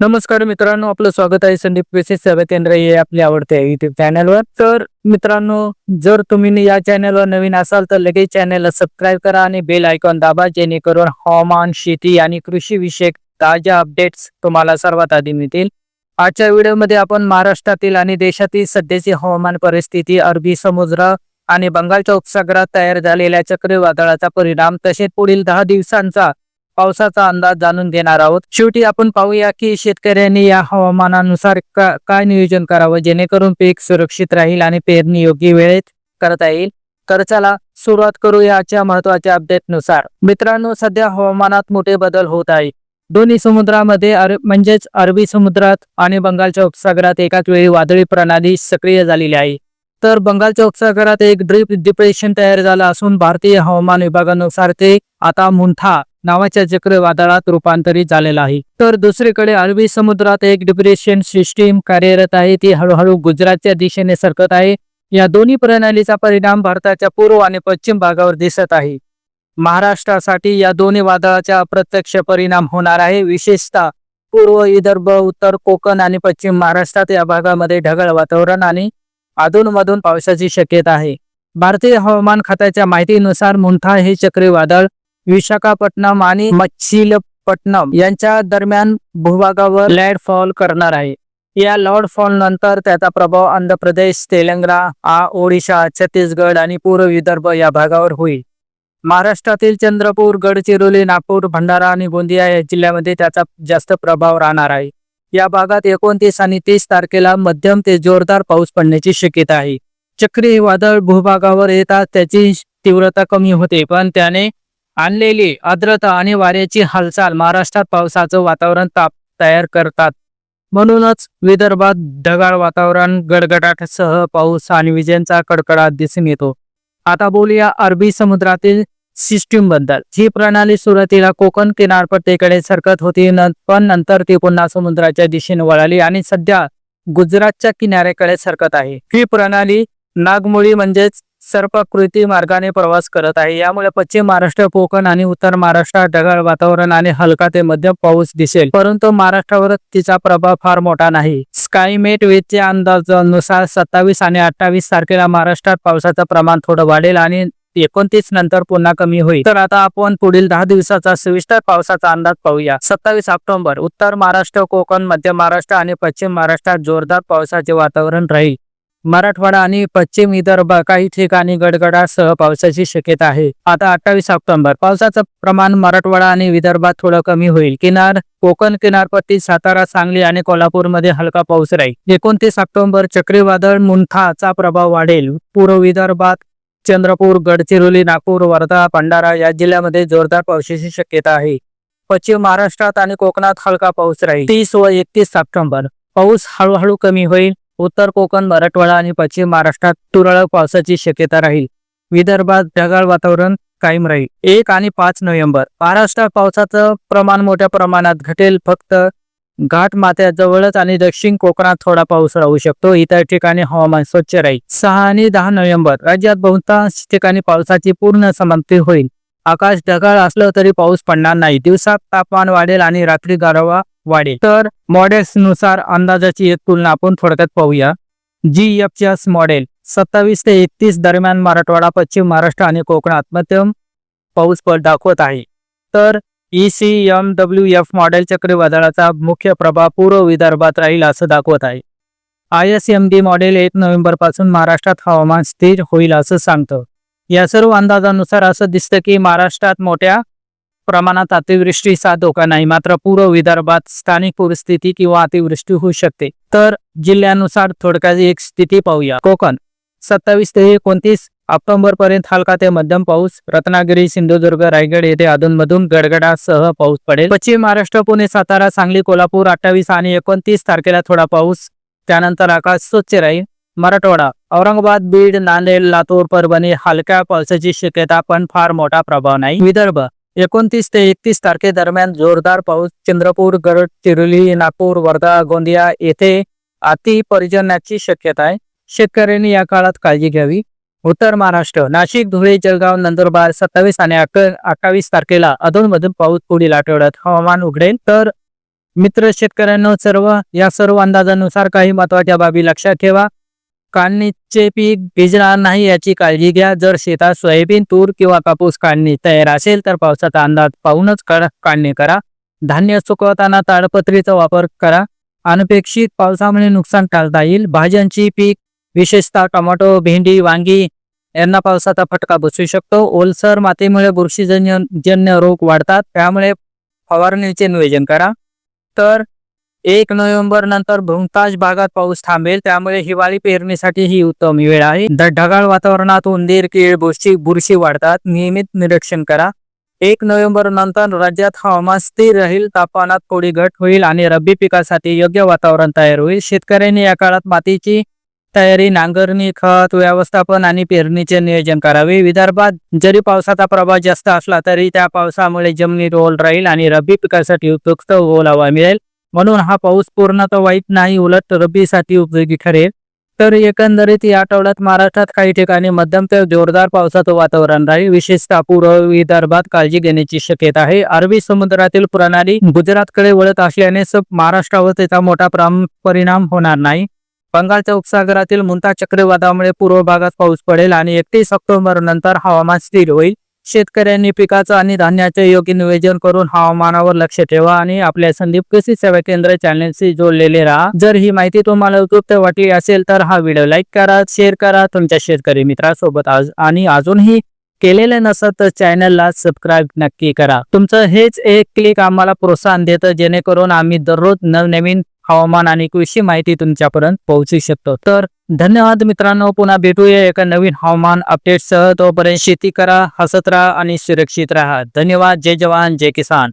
नमस्कार मित्रांनो आपलं स्वागत आहे संदीप विशेष सेवा केंद्र हे आपले आवडते युट्यूब चॅनलवर तर मित्रांनो जर तुम्ही या चॅनलवर नवीन असाल तर लगेच चॅनलला सबस्क्राईब करा आणि बेल आयकॉन दाबा जेणेकरून हवामान शेती आणि कृषी विषयक ताज्या अपडेट्स तुम्हाला सर्वात आधी मिळतील. आजच्या व्हिडिओमध्ये आपण महाराष्ट्रातील आणि देशातील सध्याची हवामान परिस्थिती अरबी समुद्र आणि बंगालच्या उपसागरात तयार झालेल्या चक्रीवादळाचा परिणाम तसेच पुढील दहा दिवसांचा पावसाचा अंदाज जाणून घेणार आहोत. शेवटी आपण पाहूया की शेतकऱ्यांनी या हवामानानुसार का- काय नियोजन करावं? जेणेकरून पीक सुरक्षित राहील आणि पेरणी योग्य वेळेत करता येईल. तर चला सुरुवात करूया आजच्या महत्त्वाच्या अपडेटनुसार मित्रांनो सध्या हवामानात मोठे बदल होत आहे दोन्ही समुद्रामध्ये म्हणजेच अरबी समुद्रात आणि बंगालच्या उपसागरात एकाच वेळी वादळी प्रणाली सक्रिय झालेली आहे. तर बंगालच्या उपसागरात एक ड्रीप डिप्रेशन तयार झालं असून भारतीय हवामान विभागानुसार ते आता मुंठा नावाच्या चक्रवादळात रूपांतरित झालेला आहे. तर दुसरीकडे अरबी समुद्रात एक डिप्रेशन सिस्टीम कार्यरत आहे. ती हळूहळू गुजरातच्या दिशेने सरकत आहे. या दोन्ही प्रणालीचा परिणाम भारताच्या पूर्व आणि पश्चिम भागावर दिसत आहे. महाराष्ट्रासाठी या दोन्ही वादळाचा अप्रत्यक्ष परिणाम होणार आहे. विशेषतः पूर्व विदर्भ उत्तर कोकण आणि पश्चिम महाराष्ट्रात या भागामध्ये ढगाळ वातावरण आणि अधूनमधून पावसाची शक्यता आहे. भारतीय हवामान खात्याच्या माहितीनुसार मुंठा हे चक्रीवादळ विशाखापट्टणम आणि मच्छिलपट्टणम यांच्या दरम्यान भूभागावर लँडफॉल करणार आहे. या लँडफॉल नंतर त्याचा प्रभाव आंध्र प्रदेश तेलंगणा आ ओडिशा छत्तीसगड आणि पूर्व विदर्भ या भागावर होईल. महाराष्ट्रातील चंद्रपूर गडचिरोली नागपूर भंडारा आणि गोंदिया या जिल्ह्यामध्ये त्याचा जास्त प्रभाव राहणार आहे. या भागात एकोणतीस आणि तीस तारखेला मध्यम ते जोरदार पाऊस पडण्याची शक्यता आहे. चक्री वादळ भूभागावर येतात त्याची तीव्रता कमी होते पण त्याने आणलेली आर्द्रता आणि वाऱ्याची हालचाल महाराष्ट्रात पावसाचं वातावरण ताप तयार करतात. म्हणूनच विदर्भात ढगाळ वातावरण गडगडाटसह पाऊस आणि विजेंचा कडकडाट दिसून येतो. आता बोलूया अरबी समुद्रातील सिस्टीमबद्दल ही प्रणाली सुरुवातीला कोकण किनारपट्टीकडे सरकत होती न- पण नंतर ती पुन्हा समुद्राच्या दिशेने वळाली आणि सध्या गुजरातच्या किनाऱ्याकडे सरकत आहे. ही प्रणाली नागमोळी म्हणजेच सर्पकृती मार्गाने प्रवास करत आहे. यामुळे पश्चिम महाराष्ट्र कोकण आणि उत्तर महाराष्ट्रात ढगाळ वातावरण आणि हलका ते मध्यम पाऊस दिसेल. परंतु महाराष्ट्रावर तिचा प्रभाव फार मोठा नाही. स्कायमेट वेदच्या अंदाजानुसार सत्तावीस आणि अठ्ठावीस तारखेला महाराष्ट्रात पावसाचं प्रमाण थोडं वाढेल आणि एकोणतीस नंतर पुन्हा कमी होईल. तर आता आपण पुढील दहा दिवसाचा सविस्तर पावसाचा अंदाज पाहूया. सत्तावीस ऑक्टोबर उत्तर महाराष्ट्र कोकण मध्य महाराष्ट्र आणि पश्चिम महाराष्ट्रात जोरदार पावसाचे वातावरण राहील. मराठवाडा आणि पश्चिम विदर्भ काही ठिकाणी गडगडासह पावसाची शक्यता आहे. आता अठ्ठावीस ऑक्टोबर पावसाचं प्रमाण मराठवाडा आणि विदर्भात थोडं कमी होईल. किनार कोकण किनारपट्टी सातारा सांगली आणि कोल्हापूरमध्ये हलका पाऊस राहील. एकोणतीस ऑक्टोबर चक्रीवादळ मुंठाचा प्रभाव वाढेल. पूर्व विदर्भात चंद्रपूर गडचिरोली नागपूर वर्धा भंडारा या जिल्ह्यामध्ये जोरदार पावसाची शक्यता आहे. पश्चिम महाराष्ट्रात आणि कोकणात हलका पाऊस राहील. तीस व एकतीस सप्टेंबर. पाऊस हळूहळू कमी होईल. उत्तर कोकण मराठवाडा आणि पश्चिम महाराष्ट्रात तुरळक पावसाची शक्यता राहील. विदर्भात ढगाळ वातावरण कायम राहील. एक आणि पाच नोव्हेंबर. महाराष्ट्रात पावसाचं प्रमाण मोठ्या प्रमाणात घटेल. फक्त घाट माथ्याजवळच आणि दक्षिण कोकणात थोडा पाऊस राहू शकतो. इतर ठिकाणी हवामान स्वच्छ राहील. सहा आणि दहा नोव्हेंबर राज्यात बहुतांश ठिकाणी पावसाची पूर्ण समाप्ती होईल. आकाश ढगाळ असलं तरी पाऊस पडणार नाही. दिवसात तापमान वाढेल आणि रात्री गारवा वाढेल. तर मॉडेल्सनुसार अंदाजाची एक तुलना आपण थोडक्यात पाहूया. जी एफ मॉडेल सत्तावीस ते एकतीस दरम्यान मराठवाडा पश्चिम महाराष्ट्र आणि कोकणात मध्यम पाऊस पड दाखवत आहे. तर E C M W F model चक्रीवादळाचा मुख्य प्रभाव पूर्व विदर्भात राहील असं दाखवत आहे. I S M D model एक नोव्हेंबरपासून महाराष्ट्रात हवामान स्थिर होईल असं सांगतं. या सर्व अंदाजानुसार असं दिसतं की महाराष्ट्रात मोठ्या प्रमाणात अतिवृष्टीचा धोका नाही मात्र पूर्व विदर्भात स्थानिक परिस्थिती किंवा अतिवृष्टी होऊ शकते. तर जिल्ह्यानुसार थोडक्यात एक स्थिती पाहूया. कोकण सत्तावीस ते एकोणतीस ऑक्टोबरपर्यंत हलका ते मध्यम पाऊस रत्नागिरी सिंधुदुर्ग रायगड येथे अधूनमधून गडगडासह पाऊस पडेल. पश्चिम महाराष्ट्र पुणे सातारा सांगली कोल्हापूर अठ्ठावीस आणि एकोणतीस तारखेला थोडा पाऊस त्यानंतर आकाश स्वच्छ राहील. मराठवाडा औरंगाबाद बीड नांदेड लातूर परभणी हलक्या पावसाची शक्यता पण फार मोठा प्रभाव नाही. विदर्भ एकोणतीस ते एकतीस तारखे दरम्यान जोरदार पाऊस चंद्रपूर गड गडचिरोली नागपूर वर्धा गोंदिया येथे अतिपर्जन्याची शक्यता आहे. शेतकऱ्यांनी या काळात काळजी घ्यावी. उत्तर महाराष्ट्र नाशिक धुळे जळगाव नंदुरबार सत्तावीस आणि अठ्ठावीस तारखेला अधूनमधून पाऊस पुढील आठवड्यात हवामान उघडेल. तर मित्र शेतकऱ्यांनो सर्व या सर्व अंदाजानुसार काही महत्त्वाच्या बाबी लक्षात ठेवा. काढणीचे पीक भिजणार नाही याची काळजी घ्या. जर शेतात सोयाबीन तूर किंवा कापूस काढणी तयार असेल तर पावसाचा अंदाज पाहूनच काढणी करा. धान्य सुकवताना ताडपत्रीचा वापर करा. अनपेक्षित पावसामुळे नुकसान टाळता येईल. भाज्यांची पीक विशेषतः टोमॅटो भेंडी वांगी यांना पावसाचा फटका बसू शकतो. ओलसर मातीमुळे बुरशीजन्य जन्य रोग वाढतात. त्यामुळे फवारणीचे नियोजन करा. तर एक नोव्हेंबर नंतर बहुतांश भागात पाऊस थांबेल. त्यामुळे हिवाळी पेरणीसाठी ही उत्तम वेळ आहे. ढगाळ वातावरणात उंदीर कीड बुरशी बुरशी वाढतात. नियमित निरीक्षण करा. एक नोव्हेंबर नंतर राज्यात हवामान स्थिर राहील. तापमानात थोडी घट होईल आणि रब्बी पिकासाठी योग्य वातावरण तयार होईल. शेतकऱ्यांनी या काळात मातीची तयारी नांगरणी खत व्यवस्थापन आणि पेरणीचे नियोजन करावे. विदर्भात जरी पावसाचा प्रभाव जास्त असला तरी त्या पावसामुळे जमिनीत ओल राहील आणि रब्बी पिकासाठी उपयुक्त ओलावा मिळेल. म्हणून हा पाऊस पूर्णतः वाईट नाही उलट रब्बीसाठी उपयोगी ठरेल. तर एकंदरीत या आठवड्यात महाराष्ट्रात काही ठिकाणी मध्यम ते जोरदार पावसाचं वातावरण राहील. विशेषतः पूर्व विदर्भात काळजी घेण्याची शक्यता आहे. अरबी समुद्रातील प्रणाली गुजरातकडे वळत असल्याने महाराष्ट्रावर त्याचा मोठा परिणाम होणार नाही. बंगालच्या उपसागरातील मुंता चक्रीवादामुळे पूर्व भागात पाऊस पडेल आणि एकतीस ऑक्टोबर नंतर हवामान स्थिर होईल. शेतकऱ्यांनी पिकाचं आणि धान्याचे योग्य नियोजन करून हवामानावर लक्ष ठेवा आणि आपल्या संदीप कृषी सेवा केंद्र चॅनलशी जोडलेले राहा. जर ही माहिती तुम्हाला उपयुक्त वाटली असेल तर हा व्हिडिओ लाईक करा शेअर करा. तुमच्या शेतकरी मित्रासोबत आज आणि अजूनही केलेले नसत तर चॅनलला सबस्क्राईब नक्की करा. तुमचं हेच एक क्लिक आम्हाला प्रोत्साहन देतं जेणेकरून आम्ही दररोज नवनवीन हवामान आणि कृषी माहिती तुमच्यापर्यंत पोहोचू शकतो. तर धन्यवाद मित्रांनो. पुन्हा भेटूया एका नवीन हवामान अपडेटसह तोपर्यंत शेती करा हसत राहा आणि सुरक्षित राहा. धन्यवाद. जय जवान. जय किसान.